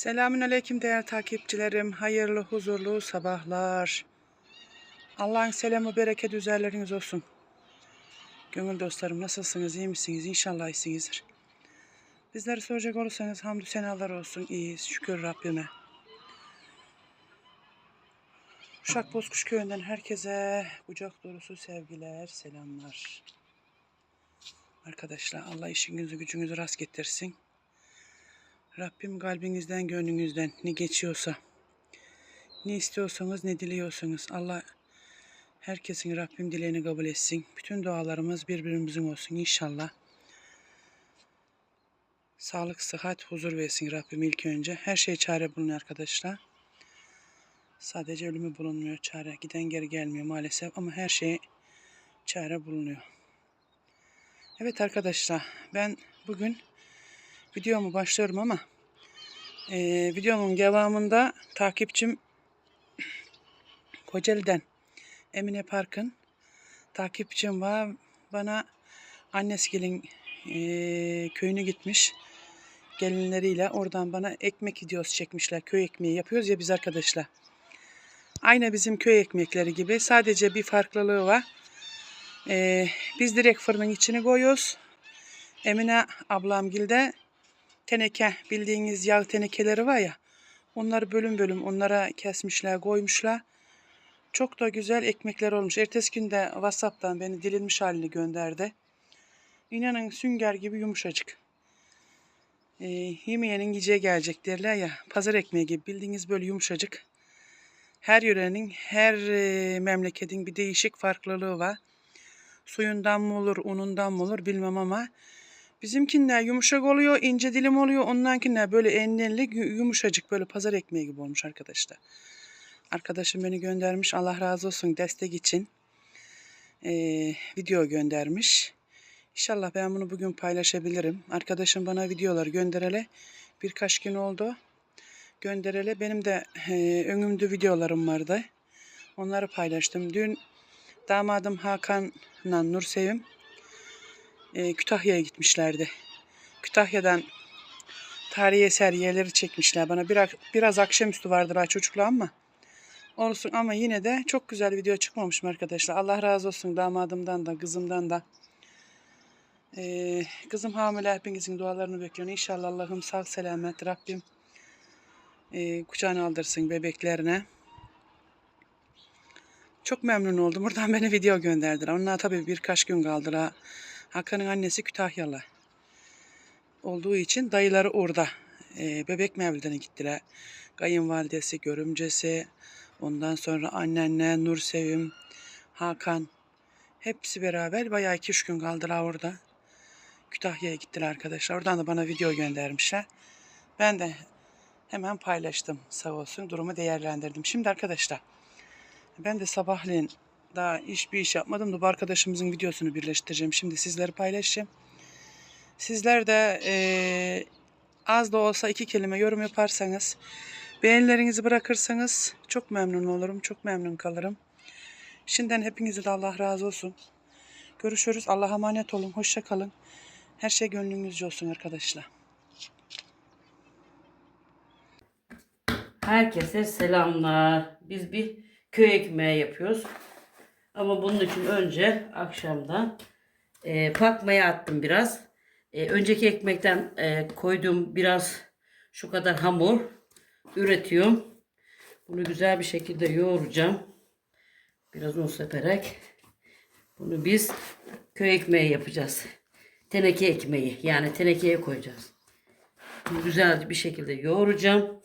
Selamün aleyküm değerli takipçilerim. Hayırlı, huzurlu sabahlar. Allah'ın selamı, bereket üzerleriniz olsun. Gönül dostlarım nasılsınız, iyi misiniz? İnşallah iyisinizdir. Bizleri soracak olursanız hamdü senalar olsun. İyiyiz, şükür Rabbime. Uşak Bozkuş Köyü'nden herkese kucak dolusu sevgiler, selamlar. Arkadaşlar Allah işinizi gücünüzü rast getirsin. Rabbim kalbinizden, gönlünüzden ne geçiyorsa, ne istiyorsanız, ne diliyorsanız Allah herkesin Rabbim dileğini kabul etsin. Bütün dualarımız birbirimizin olsun inşallah. Sağlık, sıhhat, huzur versin Rabbim ilk önce. Her şey çare bulunuyor arkadaşlar. Sadece ölümü bulunmuyor çare. Giden geri gelmiyor maalesef ama her şeye çare bulunuyor. Evet arkadaşlar ben bugün videomu başlıyorum ama eee, videonun devamında takipçim Kocaeli'den Emine Park'ın takipçim var. Bana annesinin eee köyüne gitmiş gelinleriyle oradan bana ekmek videosu çekmişler. Köy ekmeği yapıyoruz ya biz arkadaşlar. Aynı bizim köy ekmekleri gibi sadece bir farklılığı var. Eee, biz direkt fırının içine koyuyoruz. Emine ablamgilde teneke bildiğiniz yağ tenekeleri var ya onları bölüm bölüm onlara kesmişler koymuşlar. Çok da güzel ekmekler olmuş. Ertesi günde Whatsapp'tan beni dilinmiş halini gönderdi. İnanın sünger gibi yumuşacık. Ee, yemeyenin yiyeceğe gelecek derler ya. Pazar ekmeği gibi bildiğiniz böyle yumuşacık. Her yörenin, her e, memleketin bir değişik farklılığı var. Suyundan mı olur, unundan mı olur bilmem ama Bizimkinler yumuşak oluyor, ince dilim oluyor. Onlarınkiler böyle enlenli, yu- yumuşacık böyle pazar ekmeği gibi olmuş arkadaşlar. Arkadaşım beni göndermiş. Allah razı olsun destek için. Ee, video göndermiş. İnşallah ben bunu bugün paylaşabilirim. Arkadaşım bana videoları gönderele birkaç gün oldu. Gönderele benim de e, önümde videolarım vardı. Onları paylaştım. Dün damadım Hakan'la Nursevim e, Kütahya'ya gitmişlerdi. Kütahya'dan tarihi eser yerleri çekmişler bana. Biraz, biraz akşamüstü vardır ha çocukla ama olsun ama yine de çok güzel video çıkmamış mı arkadaşlar. Allah razı olsun damadımdan da kızımdan da. E, kızım hamile hepinizin dualarını bekliyorum. İnşallah Allah'ım sağ selamet Rabbim e, kucağına aldırsın bebeklerine. Çok memnun oldum. Buradan bana video gönderdiler. Onlar tabii birkaç gün kaldılar. Hakan'ın annesi Kütahyalı olduğu için dayıları orada. Ee, bebek mevlidine gittiler. Kayınvalidesi, görümcesi, ondan sonra annenle, Nursevim, Hakan. Hepsi beraber bayağı iki üç gün kaldılar orada. Kütahya'ya gittiler arkadaşlar. Oradan da bana video göndermişler. Ben de hemen paylaştım sağ olsun. Durumu değerlendirdim. Şimdi arkadaşlar ben de sabahleyin daha iş bir iş yapmadım da bu arkadaşımızın videosunu birleştireceğim. Şimdi sizleri paylaşacağım. Sizler de eee, az da olsa iki kelime yorum yaparsanız, beğenilerinizi bırakırsanız çok memnun olurum, çok memnun kalırım. Şimdiden hepinize de Allah razı olsun. Görüşürüz. Allah'a emanet olun. Hoşça kalın. Her şey gönlünüzce olsun arkadaşlar. Herkese selamlar. Biz bir köy ekmeği yapıyoruz. Ama bunun için önce akşamdan e, pakmaya attım biraz. E, önceki ekmekten e, koyduğum biraz şu kadar hamur üretiyorum. Bunu güzel bir şekilde yoğuracağım. Biraz un seperek. Bunu biz köy ekmeği yapacağız. Teneke ekmeği yani tenekeye koyacağız. Bunu güzel bir şekilde yoğuracağım.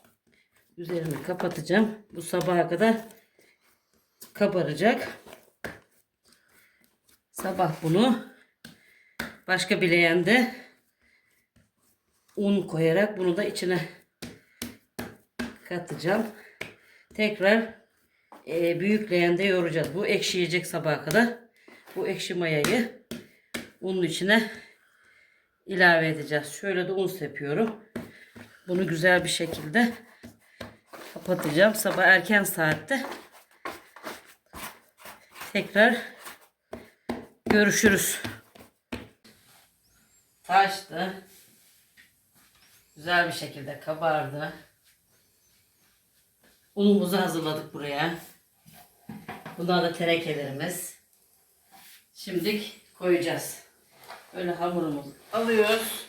Üzerini kapatacağım. Bu sabaha kadar kabaracak. Sabah bunu başka bir leğende un koyarak bunu da içine katacağım. Tekrar e, büyük leğende yoğuracağız. Bu ekşiyecek sabaha kadar. Bu ekşi mayayı unun içine ilave edeceğiz. Şöyle de un sepiyorum. Bunu güzel bir şekilde kapatacağım. Sabah erken saatte tekrar görüşürüz. Taştı. Güzel bir şekilde kabardı. Unumuzu hazırladık buraya. Bunlar da tenekelerimiz. Şimdi koyacağız. Böyle hamurumuzu alıyoruz.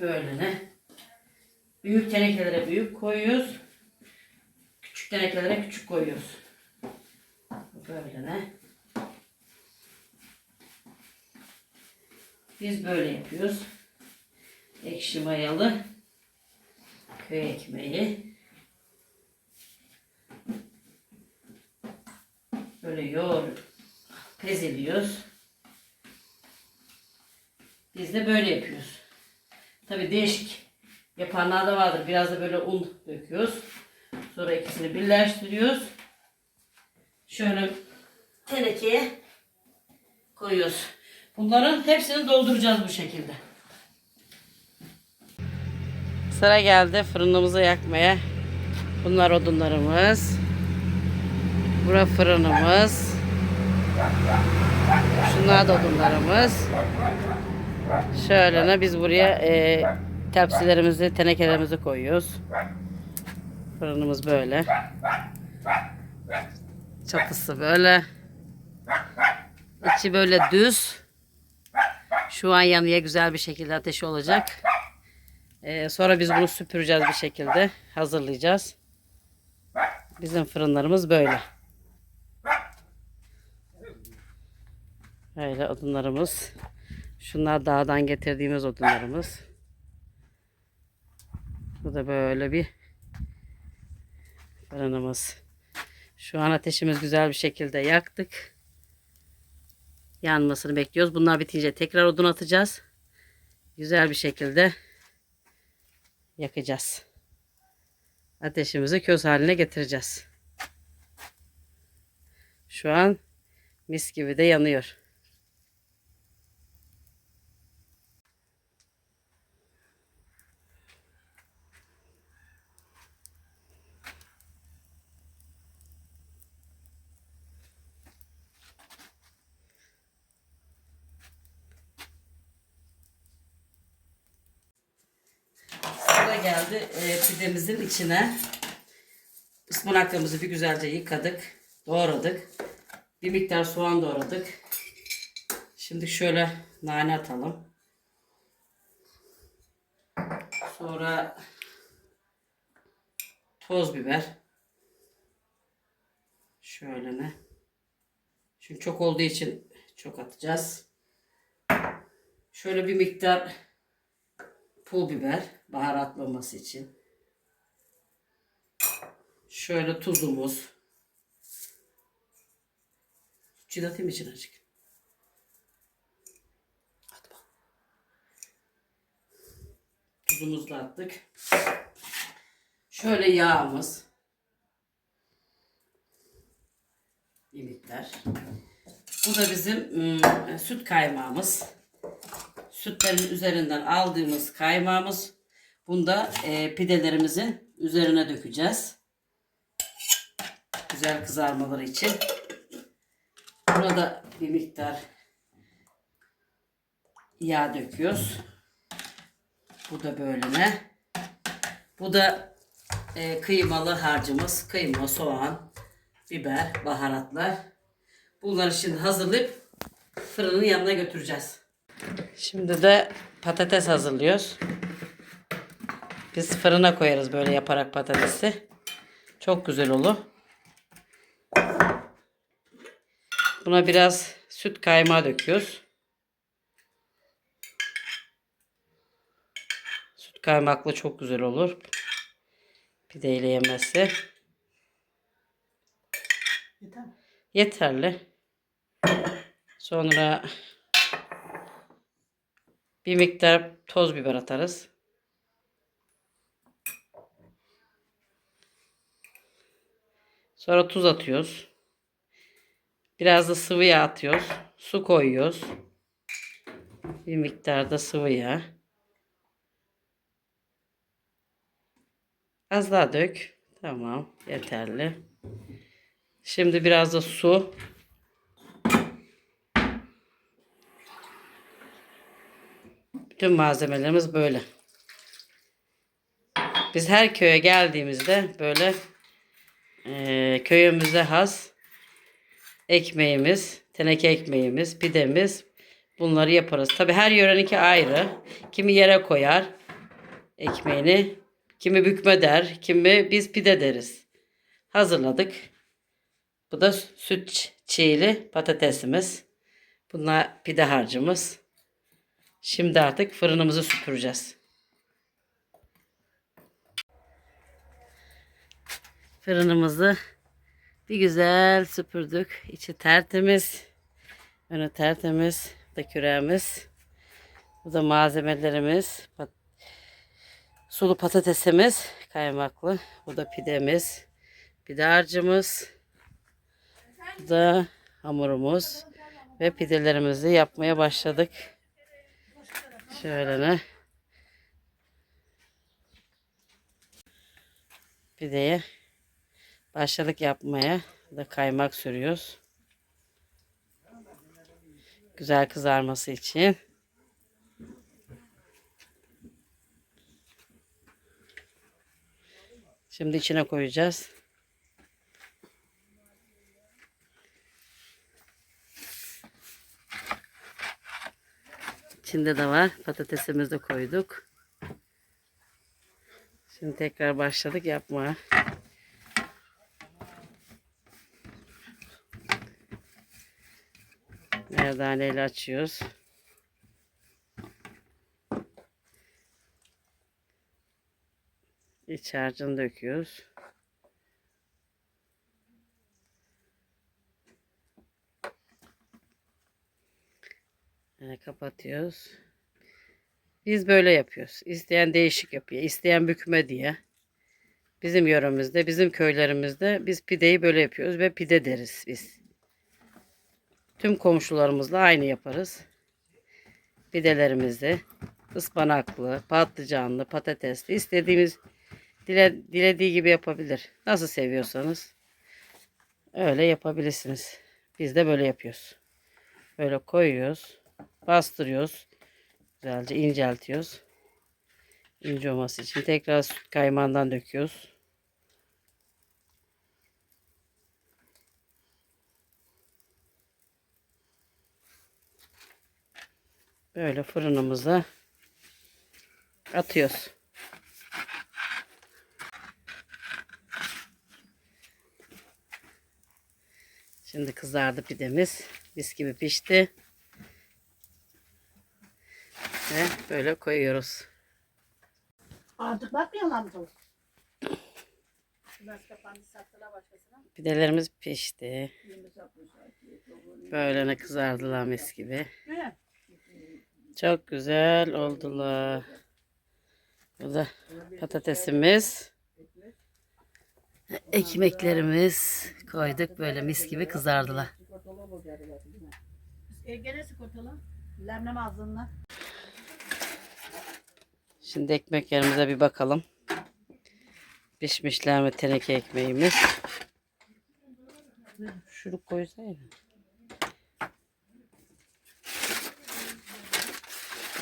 Böyle ne? Büyük tenekelere büyük koyuyoruz. Küçük tenekelere küçük koyuyoruz. Böyle ne? Biz böyle yapıyoruz. Ekşi mayalı köy ekmeği. Böyle yoğur, pezeliyoruz. Biz de böyle yapıyoruz. Tabi değişik yapanlar da vardır. Biraz da böyle un döküyoruz. Sonra ikisini birleştiriyoruz. Şöyle tenekeye koyuyoruz. Bunların hepsini dolduracağız bu şekilde. Sıra geldi fırınımızı yakmaya. Bunlar odunlarımız. Bura fırınımız. Şunlar da odunlarımız. Şöyle ne biz buraya e, tepsilerimizi, tenekelerimizi koyuyoruz. Fırınımız böyle. Çatısı böyle. İçi böyle düz. Şu an yanıya güzel bir şekilde ateşi olacak. Ee, sonra biz bunu süpüreceğiz bir şekilde. Hazırlayacağız. Bizim fırınlarımız böyle. Böyle odunlarımız. Şunlar dağdan getirdiğimiz odunlarımız. Bu da böyle bir fırınımız. Şu an ateşimiz güzel bir şekilde yaktık. Yanmasını bekliyoruz. Bunlar bitince tekrar odun atacağız. Güzel bir şekilde yakacağız. Ateşimizi köz haline getireceğiz. Şu an mis gibi de yanıyor. Sıra geldi e, pidemizin içine. Ispanaklarımızı bir güzelce yıkadık. Doğradık. Bir miktar soğan doğradık. Şimdi şöyle nane atalım. Sonra toz biber. Şöyle ne? Şimdi çok olduğu için çok atacağız. Şöyle bir miktar pul biber baharatlaması için. Şöyle tuzumuz. Çiğdatayım için azıcık. Tuzumuzu attık. Şöyle yağımız. Bir. Bu da bizim ım, süt kaymağımız sütlerin üzerinden aldığımız kaymağımız. Bunda e, pidelerimizin üzerine dökeceğiz. Güzel kızarmaları için. Buna da bir miktar yağ döküyoruz. Bu da böyle ne? Bu da e, kıymalı harcımız. Kıyma, soğan, biber, baharatlar. Bunları şimdi hazırlayıp fırının yanına götüreceğiz. Şimdi de patates hazırlıyoruz. Biz fırına koyarız böyle yaparak patatesi. Çok güzel olur. Buna biraz süt kaymağı döküyoruz. Süt kaymaklı çok güzel olur. Pideyle yemesi. Yeterli. Sonra bir miktar toz biber atarız. Sonra tuz atıyoruz. Biraz da sıvı yağ atıyoruz. Su koyuyoruz. Bir miktar da sıvı yağ. Az daha dök. Tamam, yeterli. Şimdi biraz da su. Bütün malzemelerimiz böyle. Biz her köye geldiğimizde böyle eee köyümüze has ekmeğimiz, teneke ekmeğimiz, pidemiz bunları yaparız. Tabi her yöreninki ayrı. Kimi yere koyar ekmeğini, kimi bükme der, kimi biz pide deriz. Hazırladık. Bu da süt çiğli patatesimiz. Bunlar pide harcımız. Şimdi artık fırınımızı süpüreceğiz. Fırınımızı bir güzel süpürdük. İçi tertemiz. Önü tertemiz. Bu da küreğimiz. Bu da malzemelerimiz. Pat- Sulu patatesimiz. Kaymaklı. Bu da pidemiz. Pide harcımız. Bu da hamurumuz. Ve pidelerimizi yapmaya başladık. Şöyle ne? Pideye başladık yapmaya. Da kaymak sürüyoruz. Güzel kızarması için. Şimdi içine koyacağız. İçinde de var. Patatesimizi de koyduk. Şimdi tekrar başladık yapmaya. Merdaneyle açıyoruz. İç harcını döküyoruz. Yani kapatıyoruz. Biz böyle yapıyoruz. İsteyen değişik yapıyor. İsteyen bükme diye. Bizim yöremizde, bizim köylerimizde biz pideyi böyle yapıyoruz ve pide deriz biz. Tüm komşularımızla aynı yaparız. Pidelerimizi ıspanaklı, patlıcanlı, patatesli istediğimiz dile, dilediği gibi yapabilir. Nasıl seviyorsanız öyle yapabilirsiniz. Biz de böyle yapıyoruz. Böyle koyuyoruz. Bastırıyoruz. Güzelce inceltiyoruz. İnce olması için tekrar süt kaymağından döküyoruz. Böyle fırınımıza atıyoruz. Şimdi kızardı pidemiz. Mis gibi pişti. Ve böyle koyuyoruz. Artık bakmıyorlar mı başkasına? Pidelerimiz pişti. Böyle ne kızardılar mis gibi. Çok güzel oldular. Bu da patatesimiz. Ekmeklerimiz koyduk böyle mis gibi kızardılar. Gene sigortalı. Lemlem ağzından. Şimdi ekmeklerimize bir bakalım. Pişmişler mi teneke ekmeğimiz? Şunu koysaydı.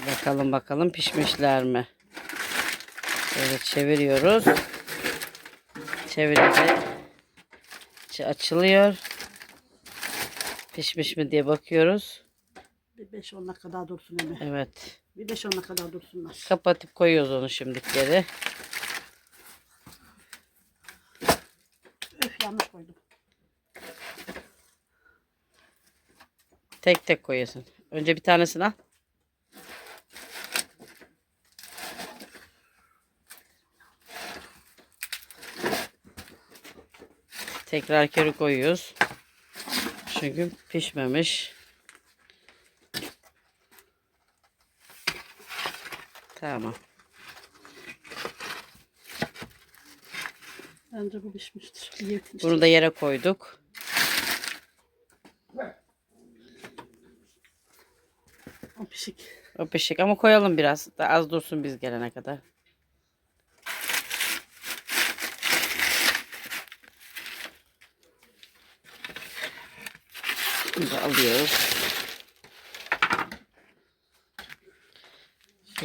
Bakalım bakalım pişmişler mi? Böyle çeviriyoruz. Çevirince açılıyor. Pişmiş mi diye bakıyoruz. Bir 5-10 dakika daha dursun Emre. Evet. Bir 5-10 dakika daha dursunlar. Kapatıp koyuyoruz onu şimdi geri. Öf yanlış koydum. Tek tek koyuyorsun. Önce bir tanesini al. Tekrar kere koyuyoruz. Çünkü pişmemiş. Tamam. Bence bu pişmiştir. İyi pişmiş. Bunu da yere koyduk. O pişik. O pişik ama koyalım biraz. Da az dursun biz gelene kadar. Bunu da alıyoruz.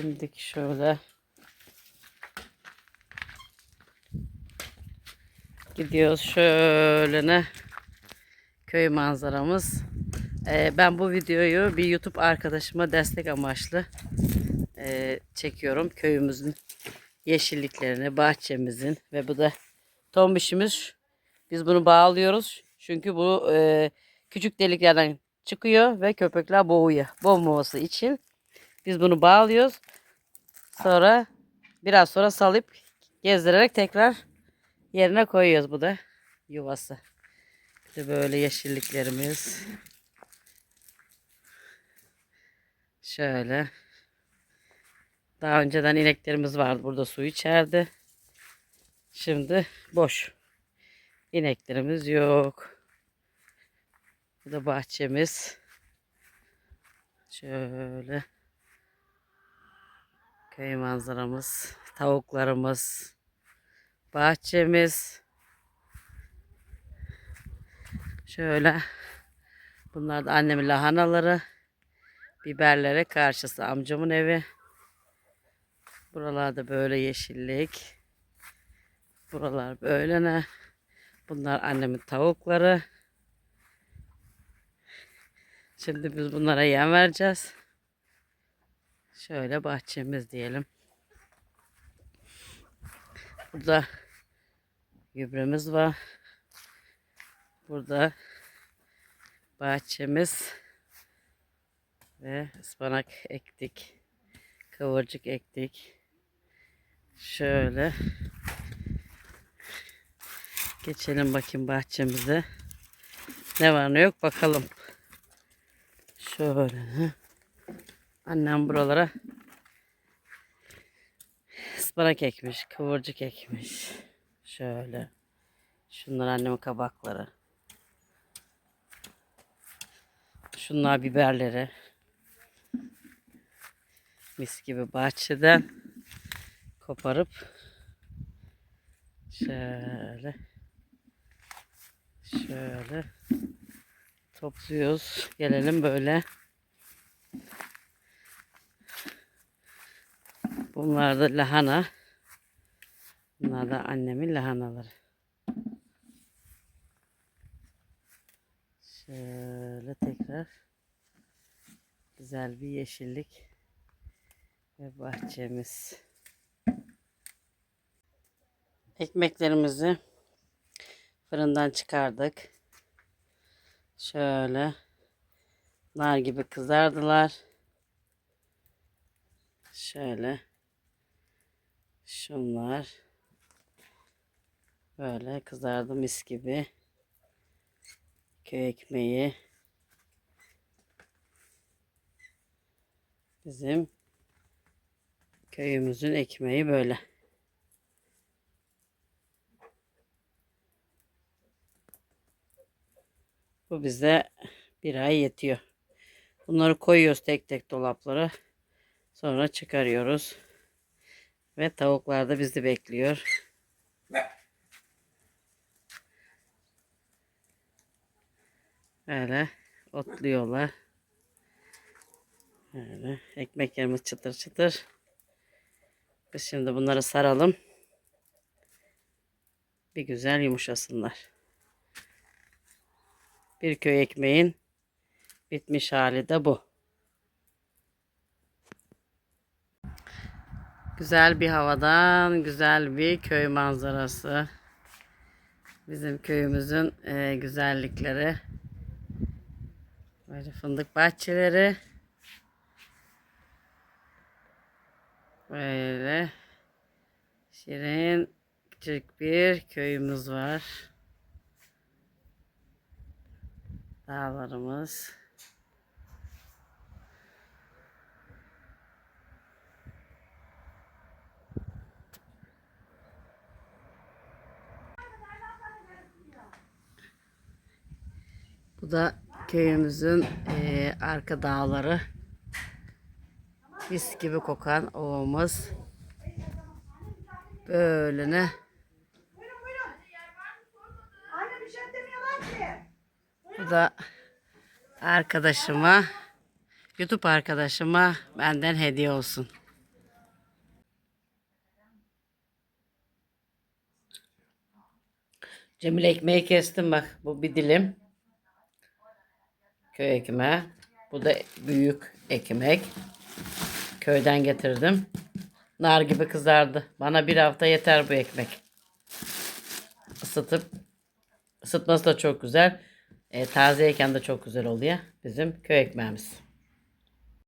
Şimdi şöyle Gidiyoruz şöyle ne köy manzaramız. Ee, ben bu videoyu bir YouTube arkadaşıma destek amaçlı e, çekiyorum. Köyümüzün yeşilliklerini, bahçemizin ve bu da tombişimiz. Biz bunu bağlıyoruz. Çünkü bu e, küçük deliklerden çıkıyor ve köpekler boğuyor. Boğmaması için biz bunu bağlıyoruz. Sonra biraz sonra salıp gezdirerek tekrar yerine koyuyoruz. Bu da yuvası. De böyle yeşilliklerimiz. Şöyle. Daha önceden ineklerimiz vardı. Burada su içerdi. Şimdi boş. İneklerimiz yok. Bu da bahçemiz. Şöyle. Köy manzaramız. Tavuklarımız. Bahçemiz. Şöyle. Bunlar da annemin lahanaları. Biberlere karşısı amcamın evi. Buralarda böyle yeşillik. Buralar böyle ne? Bunlar annemin tavukları. Şimdi biz bunlara yem vereceğiz. Şöyle bahçemiz diyelim. Burada gübremiz var. Burada bahçemiz ve ıspanak ektik. Kıvırcık ektik. Şöyle geçelim bakayım bahçemize. Ne var ne yok bakalım. Şöyle. Annem buralara ıspanak ekmiş, kıvırcık ekmiş. Şöyle. Şunlar annemin kabakları. Şunlar biberleri. Mis gibi bahçeden koparıp şöyle şöyle topluyoruz. Gelelim böyle. Bunlar da lahana. Bunlar da annemin lahanaları. Şöyle tekrar güzel bir yeşillik ve bahçemiz. Ekmeklerimizi fırından çıkardık. Şöyle nar gibi kızardılar. Şöyle şunlar böyle kızardı mis gibi. Köy ekmeği bizim köyümüzün ekmeği böyle. Bu bize bir ay yetiyor. Bunları koyuyoruz tek tek dolaplara. Sonra çıkarıyoruz. Ve tavuklar da bizi bekliyor. Böyle otluyorlar. Böyle ekmeklerimiz çıtır çıtır. Biz şimdi bunları saralım. Bir güzel yumuşasınlar. Bir köy ekmeğin bitmiş hali de bu. Güzel bir havadan güzel bir köy manzarası. Bizim köyümüzün e, güzellikleri. Böyle fındık bahçeleri. Böyle şirin küçük bir köyümüz var. Dağlarımız. Bu da köyümüzün eee, arka dağları. Mis gibi kokan ovamız. Böyle ne? Bu da arkadaşıma, YouTube arkadaşıma benden hediye olsun. Cemil ekmeği kestim bak. Bu bir dilim. Köy ekmeği. Bu da büyük ekmek. Köyden getirdim. Nar gibi kızardı. Bana bir hafta yeter bu ekmek. Isıtıp ısıtması da çok güzel. E, tazeyken de çok güzel oluyor. Bizim köy ekmeğimiz.